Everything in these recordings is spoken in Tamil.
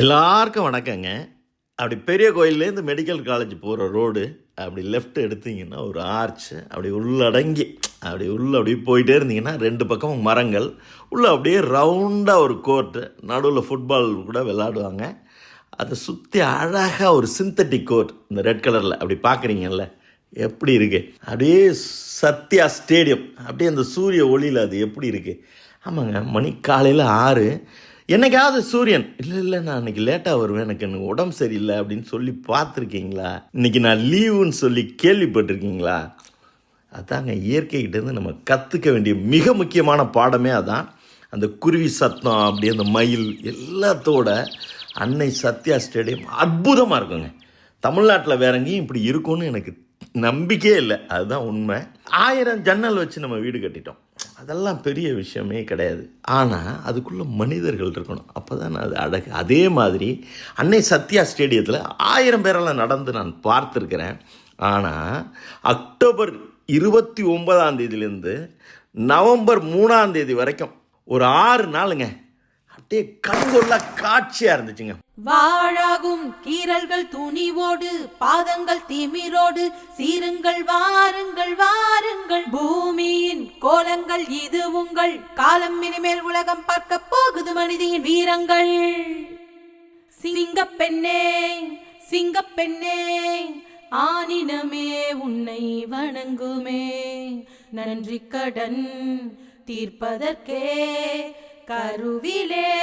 எல்லாருக்கும் வணக்கங்க. அப்படி பெரிய கோயில்லேருந்து மெடிக்கல் காலேஜ் போகிற ரோடு அப்படி லெஃப்ட் எடுத்தீங்கன்னா ஒரு ஆர்ச் அப்படி உள்ளடங்கி அப்படி உள்ள அப்படியே போயிட்டே இருந்தீங்கன்னா ரெண்டு பக்கமும் மரங்கள். உள்ள அப்படியே ரவுண்டாக ஒரு கோர்ட்டு நடுவில் ஃபுட்பால் கூட விளாடுவாங்க அதை சுற்றி அழகாக ஒரு சிந்தட்டிக் கோர்ட் இந்த ரெட் கலரில் அப்படி பார்க்குறீங்கல்ல? எப்படி இருக்கு? அப்படியே சத்யா ஸ்டேடியம் அப்படியே அந்த சூரிய ஒளியில் அது எப்படி இருக்கு? ஆமாங்க மணி காலையில் ஆறு என்னைக்காவது சூரியன் இல்லை இல்லை நான் அன்னைக்கு லேட்டாக வருவேன் எனக்கு எனக்கு உடம்பு சரியில்லை அப்படின்னு சொல்லி பார்த்துருக்கீங்களா? இன்னைக்கு நான் லீவுன்னு சொல்லி கேள்விப்பட்டிருக்கீங்களா? அதாங்க இயற்கைகிட்டேருந்து நம்ம கற்றுக்க வேண்டிய மிக முக்கியமான பாடமே அதான். அந்த குருவி சத்தம் அப்படி அந்த மயில் எல்லாத்தோட அன்னை சத்யா ஸ்டேடியம் அற்புதமாக இருக்குங்க. தமிழ்நாட்டில் வேற எங்கேயும் இப்படி இருக்கும்னு எனக்கு நம்பிக்கையே இல்லை. அதுதான் உண்மை. ஆயிரம் ஜன்னல் வச்சு நம்ம வீடு கட்டிட்டோம். அதெல்லாம் பெரிய விஷயமே கிடையாது. ஆனால் அதுக்குள்ளே மனிதர்கள் இருக்கணும். அப்போ தான் அது அழகு அதே மாதிரி அன்னை சத்யா ஸ்டேடியத்தில் ஆயிரம் பேரெல்லாம் நடந்து நான் பார்த்துருக்கிறேன். ஆனால் அக்டோபர் இருபத்தி ஒன்பதாம் தேதியிலேருந்து நவம்பர் மூணாம் தேதி வரைக்கும் ஒரு ஆறு நாளுங்க. அப்படியே கண்கொள்ள காட்சியாக இருந்துச்சுங்க. வாழாகும் கீறல்கள் துணிவோடு பாதங்கள் திமிரோடு சீருங்கள் வாருங்கள் வாருங்கள். பூமியின் கோலங்கள் இது உங்கள். காலம் இனிமேல் உலகம் பார்க்க போகுது மனிதியின் வீரங்கள். சிங்கப்பெண்ணே சிங்கப்பெண்ணே ஆனினமே உன்னை வணங்குமே. நன்றி கடன் தீர்ப்பதற்கே கருவிலே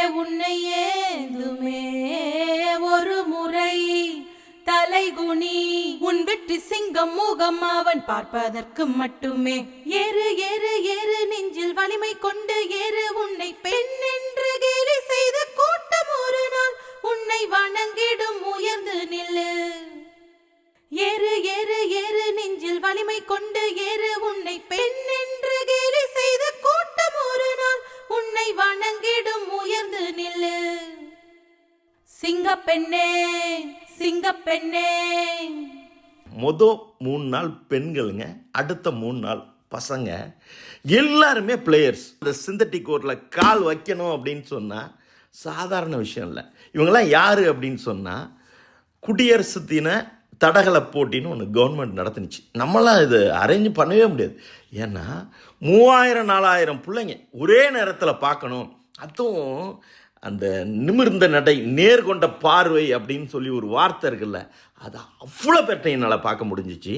தலைகுனி. உன் வெற்றி சிங்கம் முகம் அவன் பார்ப்பதற்கு மட்டுமே. ஏறு ஏறு ஏறு நெஞ்சில் வலிமை கொண்டு ஏறு. உன்னை பெண் என்று கேலி செய்த கூட்டம் ஒரு நாள். உன்னை வணங்கிடும் உயர்ந்து நில்லு. ஏறு ஏறு ஏறு நெஞ்சில் வலிமை கொண்டு ஏறு. உன்னை பெண் என்று கேலி செய்த கூட்டம் ஒரு நாள். உன்னை வணங்கிடும் உயர்ந்து நில்லு. சிங்க பெண்ணே. மொதல் மூணு நாள் பெண்களுங்க அடுத்த மூணு நாள் பசங்க. எல்லாருமே பிளேயர்ஸ் இந்த சிந்தட்டிக் கோர்ட்டில் கால் வைக்கணும் அப்படின்னு சொன்னால் சாதாரண விஷயம் இல்லை. இவங்கெல்லாம் யார் அப்படின்னு சொன்னால் குடியரசு தின தடகள போட்டின்னு ஒன்று கவர்மெண்ட் நடத்துனுச்சு. நம்மளாம் இது அரேஞ்ச் பண்ணவே முடியாது. ஏன்னா மூவாயிரம் நாலாயிரம் பிள்ளைங்க ஒரே நேரத்தில் பார்க்கணும். அதுவும் அந்த நிமிர்ந்த நடை நேர்கொண்ட பார்வை அப்படின்னு சொல்லி ஒரு வார்த்தை இருக்குல்ல அது அவ்வளோ பெற்ற என்னால் பார்க்க முடிஞ்சிச்சு.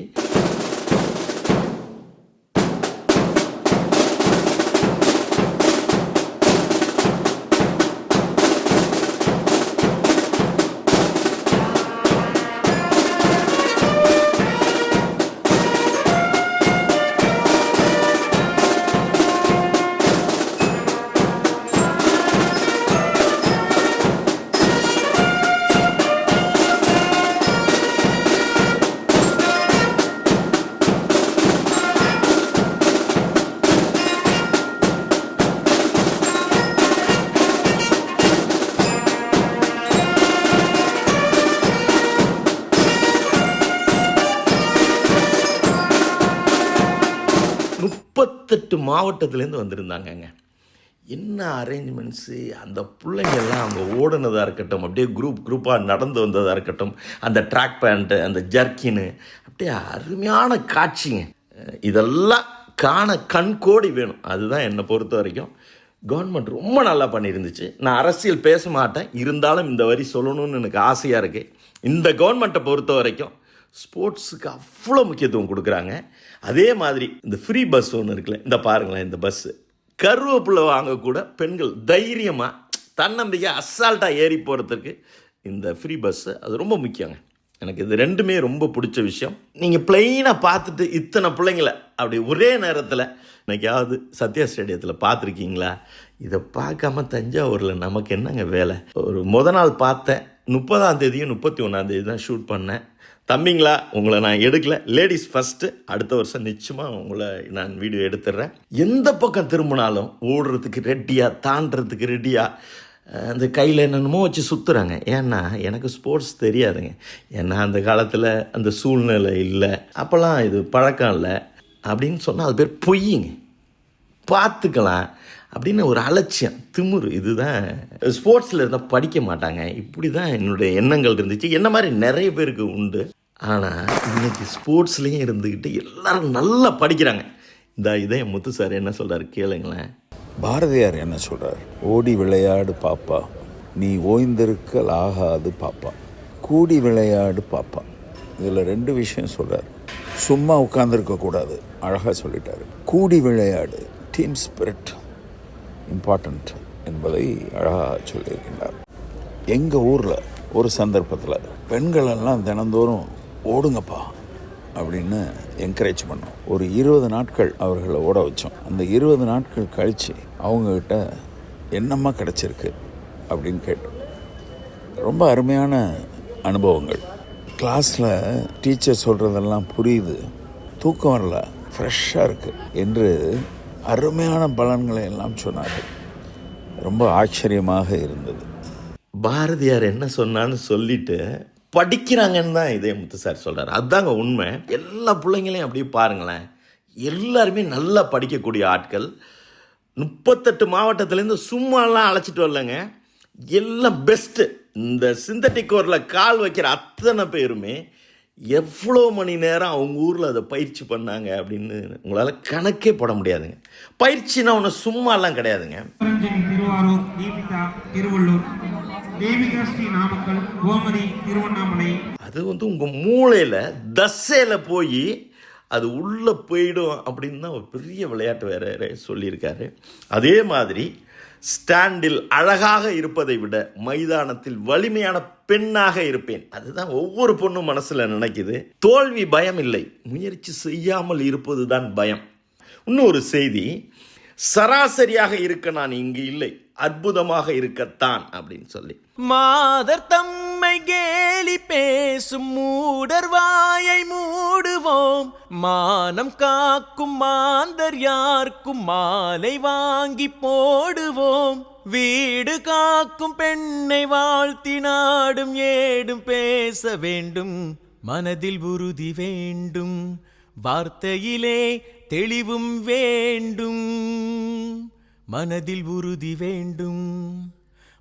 முப்பத்தெட்டு மாவட்டத்துலேருந்து வந்திருந்தாங்கங்க. என்ன அரேஞ்ச்மெண்ட்ஸு அந்த பிள்ளைங்கள்லாம் அவங்க ஓடினதாக இருக்கட்டும் அப்படியே குரூப் குரூப்பாக நடந்து வந்ததாக இருக்கட்டும் அந்த ட்ராக் பேண்ட்டு அந்த ஜர்க்கின்னு அப்படியே அருமையான காட்சிங்க. இதெல்லாம் காண கண்கோடி வேணும். அதுதான் என்னை பொறுத்த வரைக்கும். கவர்மெண்ட் ரொம்ப நல்லா பண்ணியிருந்துச்சு. நான் அரசியல் பேச மாட்டேன். இருந்தாலும் இந்த வரி சொல்லணும்னு எனக்கு ஆசையாக இருக்குது இந்த கவர்மெண்ட்டை பொறுத்த வரைக்கும் ஸ்போர்ட்ஸுக்கு அவ்வளோ முக்கியத்துவம் கொடுக்குறாங்க. அதே மாதிரி இந்த ஃப்ரீ பஸ் ஒன்று இருக்குல்ல இந்த பாருங்களேன் இந்த பஸ்ஸு. கருவேப்பிலை வாங்கக்கூட பெண்கள் தைரியமாக தன்னம்பிக்கை அசால்ட்டாக ஏறி போகிறதுக்கு இந்த ஃப்ரீ பஸ்ஸு அது ரொம்ப முக்கியங்க. எனக்கு இது ரெண்டுமே ரொம்ப பிடிச்ச விஷயம். நீங்கள் பிளெயினாக பார்த்துட்டு இத்தனை பிள்ளைங்கள அப்படி ஒரே நேரத்தில் இன்னைக்காவது சத்யா ஸ்டேடியத்தில் பார்த்துருக்கீங்களா? இதை பார்க்காம தஞ்சாவூரில் நமக்கு என்னங்க வேலை? ஒரு முத நாள் பார்த்தேன் முப்பதாம் தேதியும் முப்பத்தி ஒன்றாந்தேதி தான் ஷூட் பண்ணேன். தம்பிங்களா உங்களை நான் எடுக்கல. லேடிஸ் ஃபஸ்ட்டு அடுத்த வருஷம் நிச்சயமாக உங்களை நான் வீடியோ எடுத்துடுறேன். எந்த பக்கம் திரும்பினாலும் ஓடுறதுக்கு ரெடியாக தாண்டறதுக்கு ரெடியாக அந்த கையில் என்னென்னமோ வச்சு சுற்றுறாங்க ஏன்னா எனக்கு ஸ்போர்ட்ஸ் தெரியாதுங்க. ஏன்னா அந்த காலத்தில் அந்த சூழ்நிலை இல்லை. அப்போல்லாம் இது பழக்கம் இல்லை. அப்படின்னு சொன்னால் அது பேர் பொய்யுங்க பார்த்துக்கலாம். அப்படின்னு ஒரு அலட்சியம் திமுரு. இதுதான் ஸ்போர்ட்ஸில் இருந்தால் படிக்க மாட்டாங்க. இப்படி தான் என்னுடைய எண்ணங்கள் இருந்துச்சு. என்ன மாதிரி நிறைய பேருக்கு உண்டு. ஆனால் இன்றைக்கி ஸ்போர்ட்ஸ்லேயும் இருந்துக்கிட்டு எல்லாரும் நல்லா படிக்கிறாங்க. இந்த இதை என் முத்து சார் என்ன சொல்கிறார் கேளுங்களேன். பாரதியார் என்ன சொல்கிறார் ஓடி விளையாடு பாப்பா. நீ ஓய்ந்திருக்கல் ஆகாது பாப்பா. கூடி விளையாடு பாப்பா. இதில் ரெண்டு விஷயம் சொல்கிறார் சும்மா உட்காந்துருக்கக்கூடாது அழகாக சொல்லிட்டார். கூடி விளையாடு. டீம் ஸ்பிரிட் இம்பார்ட்டண்ட் என்பதை அழகாக சொல்லியிருக்கின்றார். எங்கள் ஊரில் ஒரு சந்தர்ப்பத்தில் பெண்களெல்லாம் தினந்தோறும் ஓடுங்கப்பா அப்படின்னு என்கரேஜ் பண்ணோம். ஒரு இருபது நாட்கள் அவர்களை ஓட வச்சோம். அந்த இருபது நாட்கள் கழித்து அவங்கக்கிட்ட என்னம்மா கிடச்சிருக்கு? அப்படின்னு கேட்டோம். ரொம்ப அருமையான அனுபவங்கள். கிளாஸில் டீச்சர் சொல்கிறதெல்லாம் புரியுது. தூக்கம் வரல. ஃப்ரெஷ்ஷாக இருக்குது என்று அருமையான பலன்களை எல்லாம் சொன்னார்கள். ரொம்ப ஆச்சரியமாக இருந்தது. பாரதியார் என்ன சொன்னான்னு சொல்லிட்டு படிக்கிறாங்கன்னு தான் இதே முத்து சார் சொல்கிறார் அதுதாங்க உண்மை. எல்லா பிள்ளைங்களையும் அப்படியே பாருங்களேன். எல்லாருமே நல்லா படிக்கக்கூடிய ஆட்கள். முப்பத்தெட்டு மாவட்டத்துலேருந்து சும்மாலாம் அழைச்சிட்டு வரலங்க. எல்லாம் பெஸ்ட்டு இந்த சிந்தட்டிக் கோரில் கால் வைக்கிற அத்தனை பேருமே எவ்வளோ மணி நேரம் அவங்க ஊரில் அதை பயிற்சி பண்ணாங்க அப்படின்னு உங்களால் கணக்கே போட முடியாதுங்க. பயிற்சினா ஒன்று சும்மாலாம் கிடையாதுங்க. திருவாரூர் தீபிகா திருவள்ளூர் தேவிகா ஸ்ரீ நாமக்கல் கோமதி திருவண்ணாமலை. அது வந்து உங்கள் மூளையில் தசையில் போய் அது உள்ளே போயிடும் அப்படின்னு தான் ஒரு பெரிய விளையாட்டு வேற சொல்லியிருக்காரு. அதே மாதிரி ஸ்டாண்டில் அழகாக இருப்பதை விட மைதானத்தில் வலிமையான பெண்ணாக இருப்பேன். அதுதான் ஒவ்வொரு பொண்ணும் மனசில் நினைக்குது. தோல்வி பயம் இல்லை. முயற்சி செய்யாமல் இருப்பது தான் பயம். இன்னொரு செய்தி சராசரியாக இருக்க நான் இங்கு இல்லை. அற்புதமாக இருக்கத்தான் அப்படின்னு சொல்லி. மாதர் தம்மை கேலி பேசும் மூடர் வாயை மூடுவோம். மானம் காக்கும் மாந்தர் யார்க்கும் மாலை வாங்கி போடுவோம். வீடு காக்கும் பெண்ணை வாழ்த்தி நாடும் ஏடும் பேச வேண்டும். மனதில் உறுதி வேண்டும். வார்த்தையிலே தெளிவும் வேண்டும். மனதில் உறுதி வேண்டும்.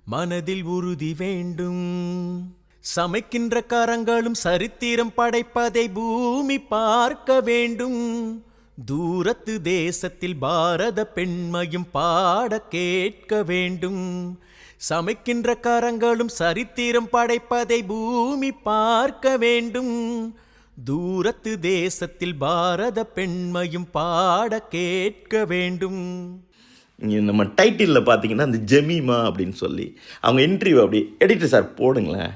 மனதில் உறுதி வேண்டும். சமைக்கின்ற கரங்களும் சரித்திரம் படைப்பதை பூமி பார்க்க வேண்டும். தூரத்து தேசத்தில் பாரத பெண்மையும் பாட கேட்க வேண்டும். சமைக்கின்ற கரங்களும் சரித்திரம் படைப்பதை பூமி பார்க்க வேண்டும். தூரத்து தேசத்தில் பாரத பெண்மையும் பாட கேட்க வேண்டும். நம்ம டைட்டிலில் பார்த்தீங்கன்னா இந்த ஜெமிமா அப்படின்னு சொல்லி அவங்க இன்டர்வியூ அப்படி editor sir போடுங்களேன்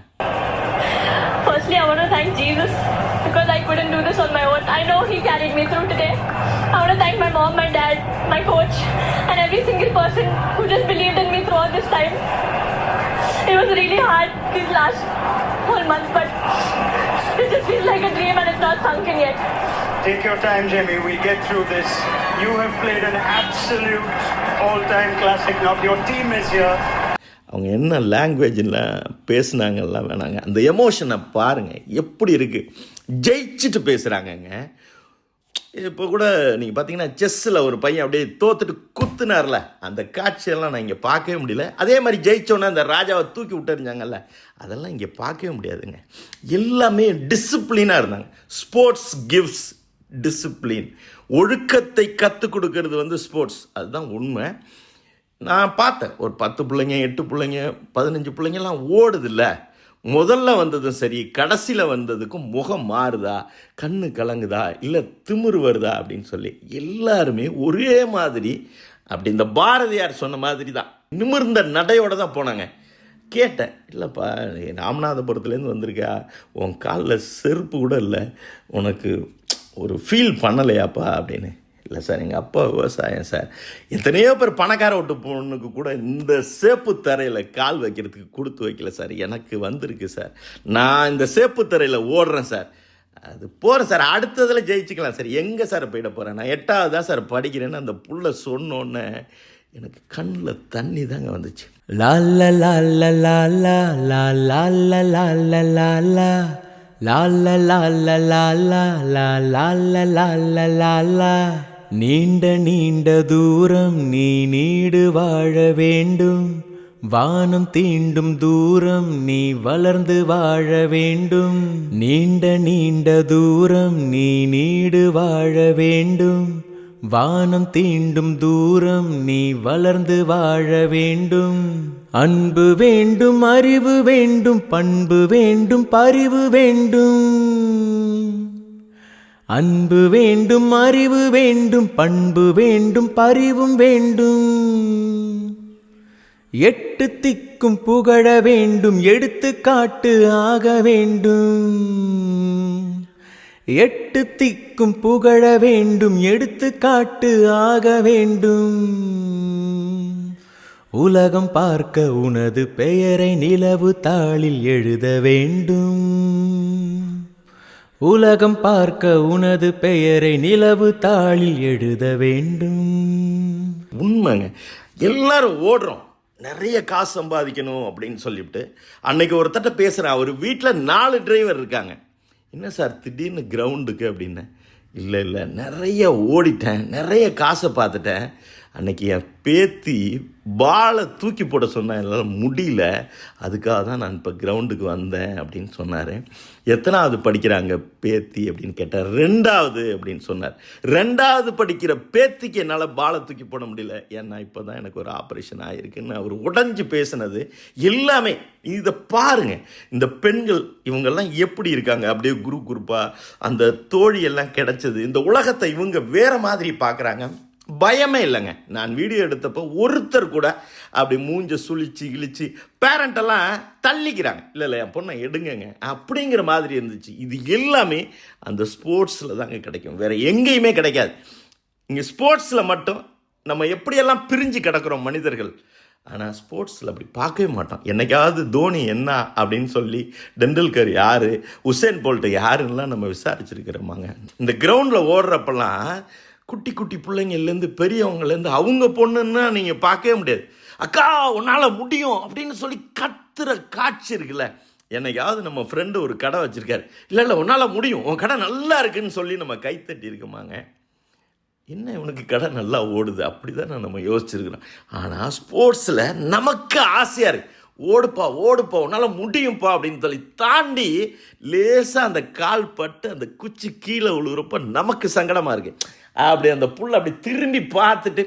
Firstly, I want to thank Jesus because I couldn't do this on my own. I know He carried me through today. I want to thank my mom, my dad, my coach, and every single person who just believed in me throughout this time. It was really hard these last whole month, but it just feels like a dream and it's not sunk in yet. Take your time, Jamie. We'll get through this. You have played an absolute all-time classic. Now your team is here. அவங்க என்ன லாங்குவேஜில் பேசுனாங்கலாம் வேணாங்க. அந்த எமோஷனை பாருங்கள் எப்படி இருக்குது ஜெயிச்சுட்டு பேசுகிறாங்கங்க இப்போ கூட நீங்கள் பார்த்தீங்கன்னா செஸ்ஸில் ஒரு பையன் அப்படியே தோத்துட்டு குத்துனார்ல. அந்த காட்சியெல்லாம் நான் இங்கே பார்க்கவே முடியல. அதே மாதிரி ஜெயித்தோன்னே அந்த ராஜாவை தூக்கி விட்டுருந்தாங்கல்ல அதெல்லாம் இங்கே பார்க்கவே முடியாதுங்க. எல்லாமே டிசிப்ளினாக இருந்தாங்க. ஸ்போர்ட்ஸ் கிவ்ஸ் டிசிப்ளின் ஒழுக்கத்தை கற்றுக் கொடுக்கறது வந்து ஸ்போர்ட்ஸ் அதுதான் உண்மை. நான் பார்த்தேன். ஒரு பத்து பிள்ளைங்க எட்டு பிள்ளைங்க பதினஞ்சு பிள்ளைங்கலாம் ஓடுதில்ல. முதல்ல வந்ததும் சரி கடைசியில் வந்ததுக்கும் முகம் மாறுதா? கண்ணு கலங்குதா? இல்லை திமிரு வருதா? அப்படின்னு சொல்லி எல்லாருமே ஒரே மாதிரி அப்படி இந்த பாரதியார் சொன்ன மாதிரி தான். நிமிர்ந்த நடையோடு தான் போனாங்க. கேட்டேன். இல்லைப்பா ராமநாதபுரத்துலேருந்து வந்திருக்கா உன் காலில் செருப்பு கூட இல்லை. உனக்கு ஒரு ஃபீல் பண்ணலையாப்பா அப்படின்னு. இல்லை சார் எங்கள் அப்பா விவசாயம் சார். எத்தனையோ பேர் பணக்கார விட்டு பொண்ணுக்கு கூட இந்த சேப்பு தரையில் கால் வைக்கிறதுக்கு கொடுத்து வைக்கல சார். எனக்கு வந்திருக்கு சார். நான் இந்த சேப்பு தரையில் ஓடுறேன் சார். அது போகிறேன் சார். அடுத்ததில் ஜெயிச்சுக்கலாம் சார். எங்கே சார் போயிட போகிறேன் நான் எட்டாவது தான் சார் படிக்கிறேன்னு அந்த புள்ள சொன்னோன்னே எனக்கு கண்ணில் தண்ணி தாங்க வந்துச்சு. லா லா லா லால லா லா லால்ல லால்ல லால்லா லால்ல லால்ல லால்லா நீண்ட நீண்ட தூரம் நீ நீடு வாழ வேண்டும் வானம் தீண்டும் தூரம் நீ வளர்ந்து வாழ வேண்டும் நீண்ட நீண்ட தூரம் நீ நீடு வாழ வேண்டும் வானம் தீண்டும் தூரம் நீ வளர்ந்து வாழ வேண்டும் அன்பு வேண்டும் அறிவு வேண்டும் பண்பு வேண்டும் பரிவு வேண்டும். அன்பு வேண்டும் அறிவு வேண்டும் பண்பு வேண்டும் பரிவும் வேண்டும். எட்டு திக்கும் புகழ வேண்டும் எடுத்துக்காட்டு ஆக வேண்டும். எட்டு திக்கும் புகழ வேண்டும் எடுத்துக்காட்டு ஆக வேண்டும். உலகம் பார்க்க உனது பெயரை நிலவு தாளில் எழுத வேண்டும். உலகம் பார்க்க உனது பெயரை நிலவு தாளில் எழுத வேண்டும். உண்மைங்க. எல்லாரும் ஓடுறோம். நிறைய காசு சம்பாதிக்கணும் அப்படின்னு சொல்லிவிட்டு அன்னைக்கு ஒருத்தட்ட பேசுகிறேன் அவர் வீட்டில் நாலு டிரைவர் இருக்காங்க. என்ன சார் திடீர்னு கிரவுண்டுக்கு அப்படின்னு? இல்லை இல்லை. நிறைய ஓடிட்டேன். நிறைய காசை பார்த்துட்டேன். அன்னைக்கு என் பேத்தி பாலை தூக்கி போட சொன்னேன் என்னால் முடியல. அதுக்காக தான் நான் இப்போ கிரவுண்டுக்கு வந்தேன் அப்படின்னு சொன்னார். எத்தனாவது படிக்கிறாங்க பேத்தி அப்படின்னு கேட்டார் ரெண்டாவது அப்படின்னு சொன்னார். ரெண்டாவது படிக்கிற பேத்திக்கு என்னால் பாலை தூக்கி போட முடியல. ஏன்னா இப்போ தான் எனக்கு ஒரு ஆப்ரேஷன் ஆகிருக்குன்னு அவர் உடஞ்சி பேசினது எல்லாமே. இதை பாருங்கள் இந்த பெண்கள் இவங்கெல்லாம் எப்படி இருக்காங்க? அப்படியே குரூப் குரூப்பாக அந்த தோழியெல்லாம் கிடச்சது. கிடைச்சது இந்த உலகத்தை இவங்க வேறு மாதிரி பார்க்குறாங்க பயமே இல்லைங்க. நான் வீடியோ எடுத்தப்போ ஒருத்தர் கூட அப்படி மூஞ்ச சுழிச்சு இழிச்சு பேரண்டெல்லாம் தள்ளிக்கிறாங்க. இல்லை இல்லை என் பொண்ணை எடுங்கங்க. அப்படிங்கிற மாதிரி இருந்துச்சு. இது எல்லாமே அந்த ஸ்போர்ட்ஸில் தாங்க கிடைக்கும். வேறு எங்கேயுமே கிடைக்காது. இங்கே ஸ்போர்ட்ஸில் மட்டும் நம்ம எப்படியெல்லாம் பிரிஞ்சு கிடக்கிறோம் மனிதர்கள். ஆனால் ஸ்போர்ட்ஸில் அப்படி பார்க்கவே மாட்டோம். என்னைக்காவது தோனி என்ன அப்படின்னு சொல்லி டெண்டுல்கர் யார் உசேன் போல்ட்டு யாருன்னெலாம் நம்ம விசாரிச்சிருக்கிறோமாங்க. இந்த கிரவுண்டில் ஓடுறப்பெல்லாம் குட்டி குட்டி பிள்ளைங்கள்லேருந்து பெரியவங்கலேருந்து அவங்க பொண்ணுன்னா நீங்கள் பார்க்கவே முடியாது. அக்கா உன்னால் முடியும் அப்படின்னு சொல்லி கத்துற காட்சி இருக்குல்ல. என்னைக்காவது நம்ம ஃப்ரெண்டு ஒரு கடை வச்சுருக்காரு. இல்லை இல்லை உன்னால் முடியும். உன் கடை நல்லா இருக்குன்னு சொல்லி நம்ம கைத்தட்டி இருக்குமாங்க? என்ன இவனுக்கு கடை நல்லா ஓடுது? அப்படி தான் நம்ம யோசிச்சிருக்கிறோம். ஆனால் ஸ்போர்ட்ஸில் நமக்கு ஆசையாக இருக்குது ஓடுப்பா ஓடுப்பா உன்னால் முடியும்ப்பா அப்படின்னு சொல்லி தாண்டி லேசாக அந்த கால் பட்டு அந்த குச்சி கீழே விழுகிறப்ப நமக்கு சங்கடமாக இருக்குது அப்படி அந்த புல் அப்படி திரும்பி பார்த்துட்டு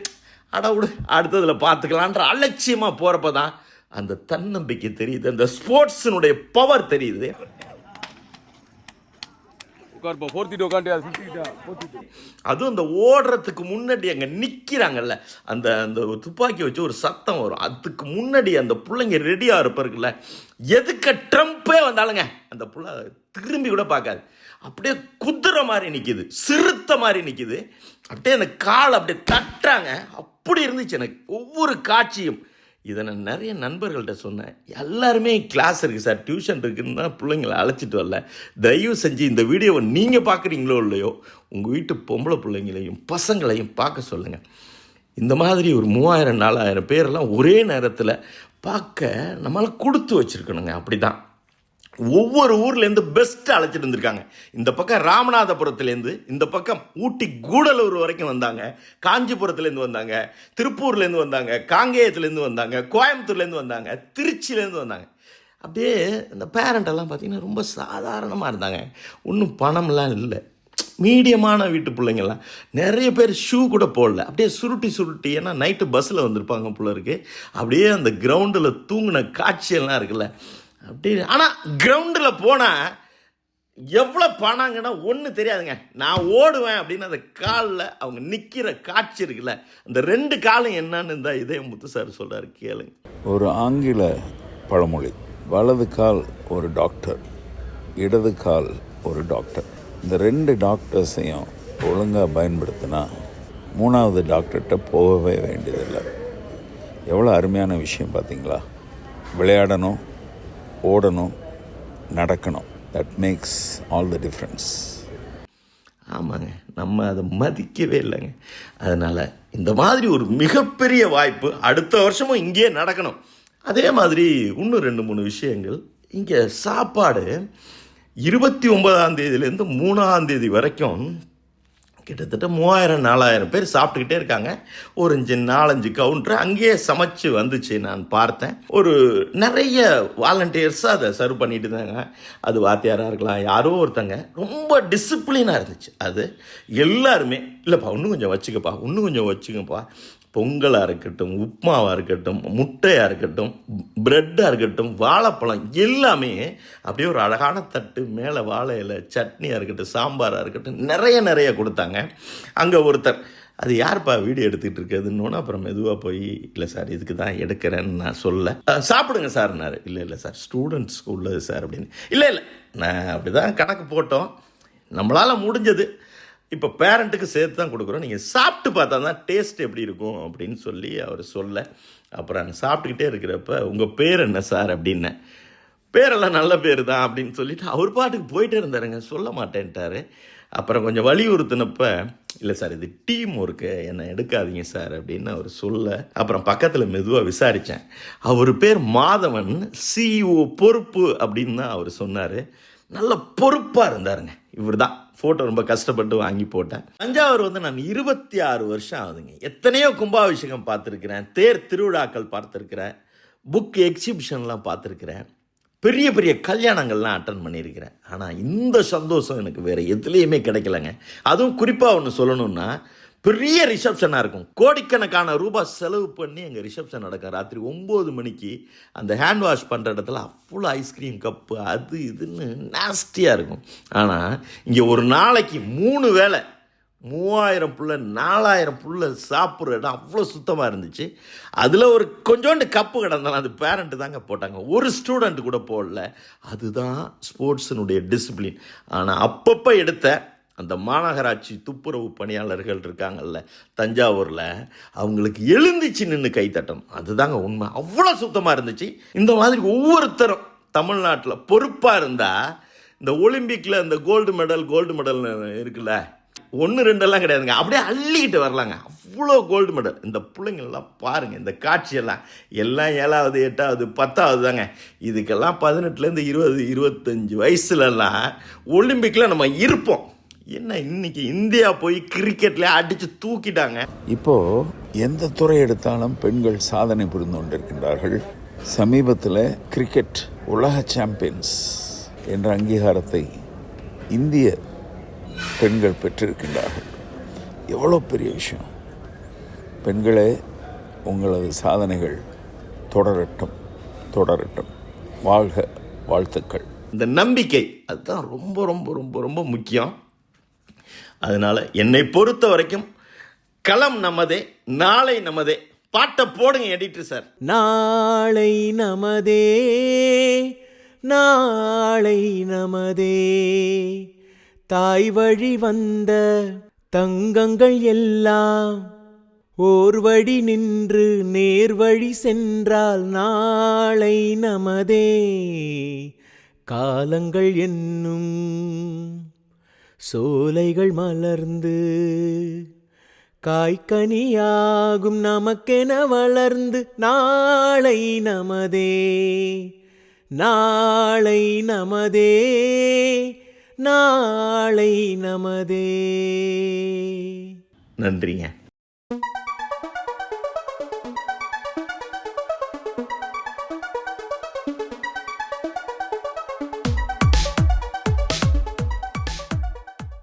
அட விடு அடுத்ததில் பார்த்துக்கலான்ற அலட்சியமாக போகிறப்ப தான் அந்த தன்னம்பிக்கை தெரியுது அந்த ஸ்போர்ட்ஸினுடைய பவர் தெரியுது. அதுவும் அந்த ஓடுறதுக்கு முன்னாடி அங்கே நிற்கிறாங்கல்ல அந்த அந்த துப்பாக்கி வச்சு ஒரு சத்தம் வரும். அதுக்கு முன்னாடி அந்த பிள்ளைங்க ரெடியாக இருப்பாருக்குல்ல எதுக்க ட்ரம்ப்பே வந்தாலுங்க அந்த புள்ள திரும்பி கூட பார்க்காது. அப்படியே குதிரை மாதிரி நிற்கிது சிறுத்தை மாதிரி நிற்கிது அப்படியே அந்த கால் அப்படியே தட்டுறாங்க. அப்படி இருந்துச்சு எனக்கு. ஒவ்வொரு காட்சியும் இதை நான் நிறைய நண்பர்கள்ட்ட சொன்னேன். எல்லாருமே கிளாஸ் இருக்குது சார் டியூஷன் இருக்குன்னு தான் பிள்ளைங்களை அழைச்சிட்டு வரல. தயவு செஞ்சு இந்த வீடியோவை நீங்கள் பார்க்குறீங்களோ இல்லையோ உங்கள் வீட்டு பொம்பளை பிள்ளைங்களையும் பசங்களையும் பார்க்க சொல்லுங்கள் இந்த மாதிரி ஒரு மூவாயிரம் நாலாயிரம் பேரெல்லாம் ஒரே நேரத்தில் பார்க்க நம்மளால் கொடுத்து வச்சுருக்கணுங்க. அப்படி தான் ஒவ்வொரு ஊர்லேருந்து பெஸ்ட்டு அழைச்சிட்டு வந்திருக்காங்க. இந்த பக்கம் ராமநாதபுரத்துலேருந்து இந்த பக்கம் ஊட்டி கூடலூர் வரைக்கும் வந்தாங்க. காஞ்சிபுரத்துலேருந்து வந்தாங்க திருப்பூர்லேருந்து வந்தாங்க காங்கேயத்துலேருந்து வந்தாங்க கோயம்புத்தூர்லேருந்து வந்தாங்க திருச்சியிலேருந்து வந்தாங்க. அப்படியே இந்த பேரண்டெல்லாம் பார்த்திங்கன்னா பார்த்தீங்கன்னா ரொம்ப சாதாரணமாக இருந்தாங்க. ஒன்றும் பணம்லாம் இல்லை. மீடியமான வீட்டு பிள்ளைங்கள்லாம் நிறைய பேர் ஷூ கூட போடல. அப்படியே சுருட்டி சுருட்டி ஏன்னா நைட்டு பஸ்ஸில் வந்திருப்பாங்க போல அப்படியே அந்த கிரவுண்டில் தூங்கின காட்சியெல்லாம் இருக்குல்ல. அப்படி ஆனால் கிரவுண்டில் போனால் எவ்வளோ பணங்கன்னா ஒன்றும் தெரியாதுங்க. நான் ஓடுவேன் அப்படின்னு அந்த காலில் அவங்க நிற்கிற காட்சி இருக்குல்ல அந்த ரெண்டு காலம் என்னன்னு இந்த இதே முத்து சார் சொல்கிறார் கேளுங்க. ஒரு ஆங்கில பழமொழி வலது கால் ஒரு டாக்டர் இடது கால் ஒரு டாக்டர் இந்த ரெண்டு டாக்டர்ஸையும் ஒழுங்காக பயன்படுத்தினா மூணாவது டாக்டர்கிட்ட போகவே வேண்டியதில்லை. எவ்வளோ அருமையான விஷயம் பார்த்தீங்களா? விளையாடணும் ஓடணும் நடக்கணும். That makes all the difference ஆமாங்க. நம்ம அதை மதிக்கவே இல்லைங்க. அதனால் இந்த மாதிரி ஒரு மிகப்பெரிய வாய்ப்பு அடுத்த வருஷமும் இங்கேயே நடக்கணும். அதே மாதிரி இன்னும் ரெண்டு மூணு விஷயங்கள். இங்கே சாப்பாடு இருபத்தி ஒன்பதாம் தேதியிலேருந்து மூணாம் தேதி வரைக்கும் கிட்டத்தட்ட மூவாயிரம் நாலாயிரம் பேர் சாப்பிட்டுக்கிட்டே இருக்காங்க. ஒரு அஞ்சு நாலஞ்சு கவுண்டர் அங்கேயே சமைச்சு வந்துச்சு நான் பார்த்தேன். ஒரு நிறைய வாலண்டியர்ஸாக அதை சர்வ் பண்ணிட்டு இருந்தாங்க. அது வாத்தியாராக இருக்கலாம் யாரோ ஒருத்தங்க. ரொம்ப டிசிப்ளினாக இருந்துச்சு. அது எல்லாருமே இல்லைப்பா இன்னும் கொஞ்சம் வச்சுக்கப்பா இன்னும் கொஞ்சம் வச்சுக்கப்பா. பொங்கலாக இருக்கட்டும் உப்புமாவாக இருக்கட்டும் முட்டையாக இருக்கட்டும் ப்ரெட்டாக இருக்கட்டும் வாழைப்பழம் எல்லாமே அப்படியே ஒரு அழகான தட்டு மேலே வாழை இலை சட்னியாக இருக்கட்டும் சாம்பாராக இருக்கட்டும் நிறைய நிறைய கொடுத்தாங்க. அங்கே ஒருத்தர் அது யார்ப்பா வீடியோ எடுத்துகிட்டு இருக்கிறதுன்னு அப்புறம் மெதுவாக போய் இல்லை சார் இதுக்கு தான் எடுக்கிறேன்னு நான் சொல்ல. சாப்பிடுங்க சார்னாரு இல்லை இல்லை சார் ஸ்டூடெண்ட்ஸ்க்கு உள்ளது சார் அப்படின்னு. இல்லை இல்லை நான் அப்படி தான் கணக்கு போட்டோம். நம்மளால் முடிஞ்சது. இப்போ பேரண்ட்டுக்கு சேர்த்து தான் கொடுக்குறோம். நீங்கள் சாப்பிட்டு பார்த்தா தான் டேஸ்ட் எப்படி இருக்கும் அப்படின்னு சொல்லி அவர் சொல்ல. அப்புறம் நான் சாப்பிட்டுக்கிட்டே இருக்கிறப்ப உங்கள் பேர் என்ன சார் அப்படின்னேன் பேரெல்லாம் நல்ல பேர் தான் அப்படின்னு சொல்லிட்டு அவர் பாட்டுக்கு போயிட்டே இருந்தாருங்க. சொல்ல மாட்டேன்ட்டாரு. அப்புறம் கொஞ்சம் வலியுறுத்தினப்ப இல்லை சார் இது டீம் ஒர்க்கு என்னை எடுக்காதீங்க சார் அப்படின்னு அவர் சொல்ல. அப்புறம் பக்கத்தில் மெதுவாக விசாரித்தேன் அவர் பேர் மாதவன் சிஇஓ பொறுப்பு அப்படின்னு தான் அவர் சொன்னார். நல்ல பொறுப்பாக இருந்தாருங்க. இவர் தான் ஃபோட்டோ ரொம்ப கஷ்டப்பட்டு வாங்கி போட்டேன். தஞ்சாவூர் வந்து நான் இருபத்தி ஆறு வருஷம் ஆகுதுங்க. எத்தனையோ கும்பாபிஷேகம் பார்த்துருக்கிறேன். தேர் திருவிழாக்கள் பார்த்துருக்கிறேன். புக் எக்ஸிபிஷன்லாம் பார்த்துருக்கிறேன். பெரிய பெரிய கல்யாணங்கள்லாம் அட்டன் பண்ணியிருக்கிறேன். ஆனால் இந்த சந்தோஷம் எனக்கு வேறு எதுலேயுமே கிடைக்கலங்க. அதுவும் குறிப்பாக ஒன்று சொல்லணும்னா பெரிய ரிசப்ஷனாக இருக்கும். கோடிக்கணக்கான ரூபாய் செலவு பண்ணி எங்கள் ரிசப்ஷன் நடக்கும் ராத்திரி ஒம்பது மணிக்கு அந்த ஹேண்ட் வாஷ் பண்ணுற இடத்துல அவ்வளோ ஐஸ்கிரீம் கப்பு அது இதுன்னு நாஸ்டியாக இருக்கும். ஆனால் இங்கே ஒரு நாளைக்கு மூணு வேளை மூவாயிரம் புள்ள நாலாயிரம் புள்ள சாப்பிட்ற இடம் அவ்வளோ சுத்தமாக இருந்துச்சு. அதில் ஒரு கொஞ்சோண்டு கப்பு கிடந்தாலும் அது பேரண்ட்டு தாங்க போட்டாங்க. ஒரு ஸ்டூடெண்ட் கூட போடல. அதுதான் ஸ்போர்ட்ஸினுடைய டிசிப்ளின் ஆனால் அப்பப்போ எடுத்த அந்த மாநகராட்சி துப்புரவு பணியாளர்கள் இருக்காங்கல்ல தஞ்சாவூரில் அவங்களுக்கு எழுந்துச்சு நின்று கை தட்டணும் அதுதாங்க உண்மை. அவ்வளோ சுத்தமாக இருந்துச்சு. இந்த மாதிரி ஒவ்வொருத்தரும் தமிழ்நாட்டில் பொறுப்பாக இருந்தால் இந்த ஒலிம்பிக்கில் இந்த கோல்டு மெடல் கோல்டு மெடல் இருக்குல்ல ஒன்று ரெண்டெல்லாம் கிடையாதுங்க. அப்படியே அள்ளிக்கிட்டு வரலாங்க. அவ்வளோ கோல்டு மெடல் இந்த பிள்ளைங்கள்லாம் பாருங்கள் இந்த காட்சியெல்லாம். எல்லாம் ஏழாவது எட்டாவது பத்தாவது தாங்க. இதுக்கெல்லாம் பதினெட்டுலேருந்து இருபது இருபத்தஞ்சி வயசுலலாம் ஒலிம்பிக்கில் நம்ம இருப்போம். என்ன இன்னைக்கு இந்தியா போய் கிரிக்கெட்ல அடித்து தூக்கிட்டாங்க? இப்போ எந்த துறை எடுத்தாலும் பெண்கள் சாதனை புரிந்து கொண்டிருக்கின்றார்கள். சமீபத்தில் கிரிக்கெட் உலக சாம்பியன்ஸ் என்ற அங்கீகாரத்தை இந்திய பெண்கள் பெற்றிருக்கின்றார்கள். எவ்வளோ பெரிய விஷயம். பெண்களே உங்களது சாதனைகள் தொடரட்டும் தொடரட்டும். வாழ்க வாழ்த்துக்கள். இந்த நம்பிக்கை அதுதான் ரொம்ப ரொம்ப ரொம்ப ரொம்ப முக்கியம். அதனால் என்னை பொறுத்த வரைக்கும் களம் நமதே நாளை நமதே. பாட்டை போடுங்க எடிட்டர் சார் நாளை நமதே நாளை நமதே. தாய் வழி வந்த தங்கங்கள் எல்லாம் ஓர் வழி நின்று நேர்வழி சென்றால் நாளை நமதே. காலங்கள் என்னும் சோலைகள் மலர்ந்து காய்கனியாகும் நமக்கென வளர்ந்து நாளை நமதே நாளை நமதே நாளை நமதே. நன்றிங்க.